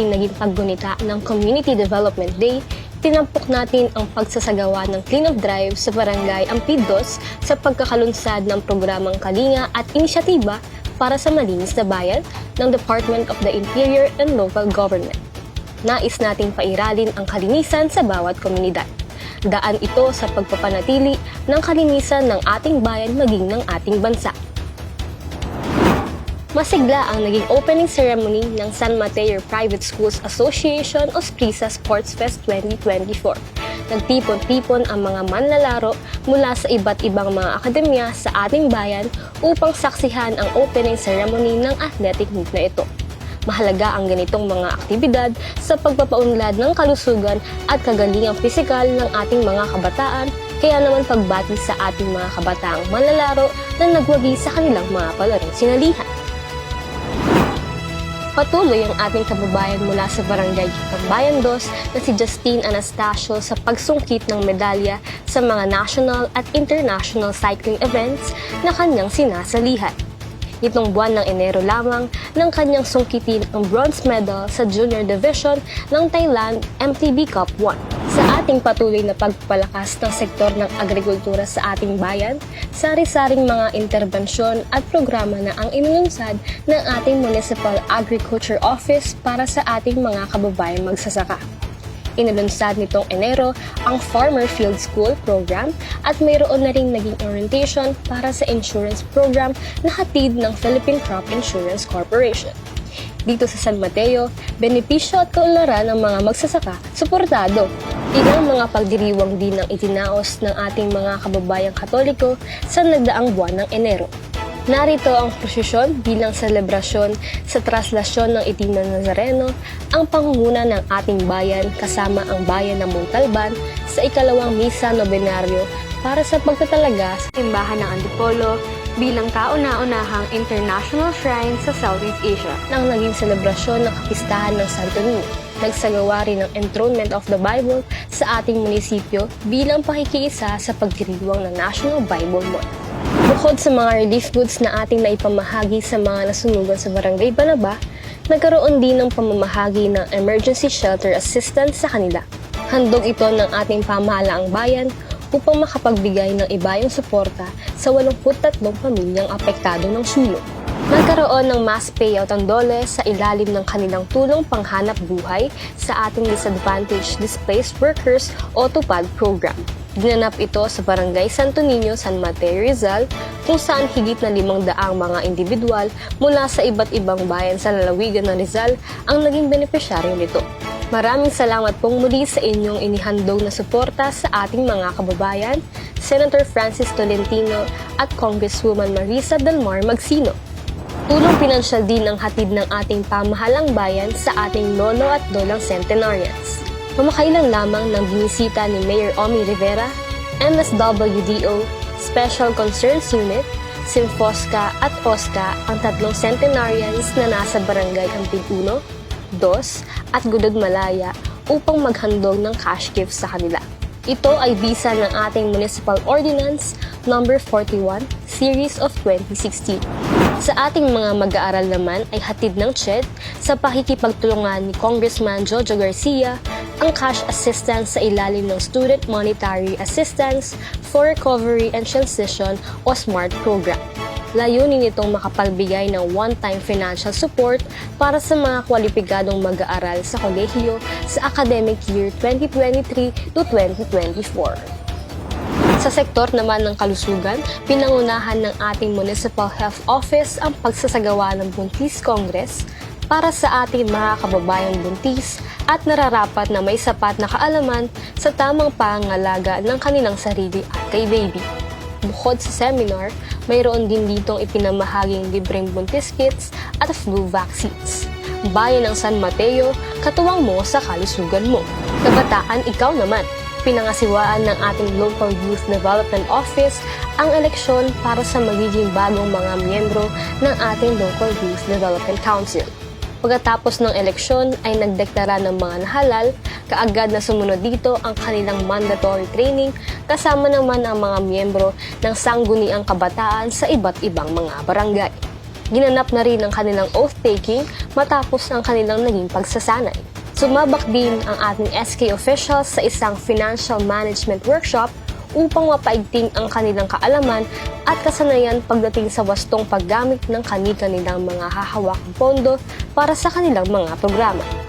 ating naging paggunita ng Community Development Day, tinampok natin ang pagsasagawa ng clean-up drive sa barangay Ampidos sa pagkakalunsad ng programang Kalinga at inisyatiba para sa malinis na bayan ng Department of the Interior and Local Government. Nais nating pairalin ang kalinisan sa bawat komunidad. Daan ito sa pagpapanatili ng kalinisan ng ating bayan maging ng ating bansa. Masigla ang naging opening ceremony ng San Mateo Private Schools Association o SPRISA Sports Fest 2024. Nagtipon-tipon ang mga manlalaro mula sa iba't ibang mga akademya sa ating bayan upang saksihan ang opening ceremony ng athletic meet na ito. Mahalaga ang ganitong mga aktibidad sa pagpapaunlad ng kalusugan at kagalingang pisikal ng ating mga kabataan, kaya naman pagbati sa ating mga kabataang manlalaro na nagwagi sa kanilang mga palarong sinalihan. Patuloy ang ating kababayan mula sa barangay Tambayan 2 na si Justine Anastasio sa pagsungkit ng medalya sa mga national at international cycling events na kanyang sinasalihan. Nitong buwan ng Enero lamang nang kanyang sungkitin ang bronze medal sa junior division ng Thailand MTB Cup 1. Sa ating patuloy na pagpalakas ng sektor ng agrikultura sa ating bayan, sari-saring mga interbensyon at programa na ang inunsad ng ating Municipal Agriculture Office para sa ating mga kababayang magsasaka. Inilunsad nitong Enero ang Farmer Field School program at mayroon na rin naging orientation para sa insurance program na hatid ng Philippine Crop Insurance Corporation. Dito sa San Mateo, benepisyo at kaunlaran ng mga magsasaka, suportado. Ilang mga pagdiriwang din ang itinaos ng ating mga kababayang katoliko sa nagdaang buwan ng Enero. Narito ang prosesyon bilang selebrasyon sa traslasyon ng itim na Nazareno, ang pangunguna ng ating bayan kasama ang bayan ng Montalban sa ikalawang misa nobenaryo para sa pagtatalaga sa simbahan ng Antipolo bilang kauna-unahang international shrine sa Southeast Asia nang naging selebrasyon ng kapistahan ng Santo Niño. Nagsagawa rin ng enthronement of the Bible sa ating munisipyo bilang pakikiisa sa pagdiriwang ng National Bible Month. Bukod sa mga relief goods na ating naipamahagi sa mga nasunugan sa Barangay Banaba, nagkaroon din ng pamamahagi ng emergency shelter assistance sa kanila. Handog ito ng ating pamahalaang bayan upang makapagbigay ng ibayong suporta sa 83 pamilyang apektado ng sulong. Nagkaroon ng mass payout ang dole sa ilalim ng kanilang tulong panghanap buhay sa ating Disadvantaged Displaced Workers o TUPAD program. Ginanap ito sa Barangay Santo Niño, San Mateo, Rizal, kung saan higit na limang daang mga individual mula sa iba't ibang bayan sa lalawigan ng Rizal ang naging benepisyaryo nito. Maraming salamat pong muli sa inyong inihandog na suporta sa ating mga kababayan, Senator Francis Tolentino at Congresswoman Marisa Delmar Magsino. Tulong pinansyal din ang hatid ng ating pamahalang bayan sa ating lolo at lolang centenarians. Pamakailan lamang ng binisita ni Mayor Omi Rivera, MSWDO, Special Concerns Unit, Simfosca at OSCA ang tatlong centenarians na nasa barangay Ampig 1, 2 at Gudod Malaya upang maghandog ng cash gifts sa kanila. Ito ay bisa ng ating Municipal Ordinance number 41 Series of 2016. Sa ating mga mag-aaral naman ay hatid ng CHED sa pakikipagtulungan ni Congressman Jojo Garcia ang cash assistance sa ilalim ng Student Monetary Assistance for Recovery and Transition o SMART program. Layunin nitong makapagbigay ng one-time financial support para sa mga kwalipikadong mag-aaral sa kolehiyo sa academic year 2023 to 2024. Sa sektor naman ng kalusugan, pinangunahan ng ating Municipal Health Office ang pagsasagawa ng Buntis Congress para sa ating mga kababayang buntis at nararapat na may sapat na kaalaman sa tamang pangalaga ng kanilang sarili at kay baby. Bukod sa seminar, mayroon din ditong ipinamahaging libreng buntis kits at flu vaccines. Bayan ng San Mateo, katuwang mo sa kalusugan mo. Kabataan, ikaw naman pinangasiwaan ng ating Local Youth Development Office ang eleksyon para sa magiging bagong mga miyembro ng ating Local Youth Development Council. Pagkatapos ng eleksyon ay nagdeklara ng mga nahalal, kaagad na sumunod dito ang kanilang mandatory training kasama naman ang mga miyembro ng sangguniang kabataan sa iba't ibang mga barangay. Ginanap na rin ang kanilang oath-taking matapos ang kanilang naging pagsasanay. Sumabak din ang ating SK officials sa isang financial management workshop upang mapaigting ang kanilang kaalaman at kasanayan pagdating sa wastong paggamit ng kani-kanilang mga hahawakang pondo para sa kanilang mga programa.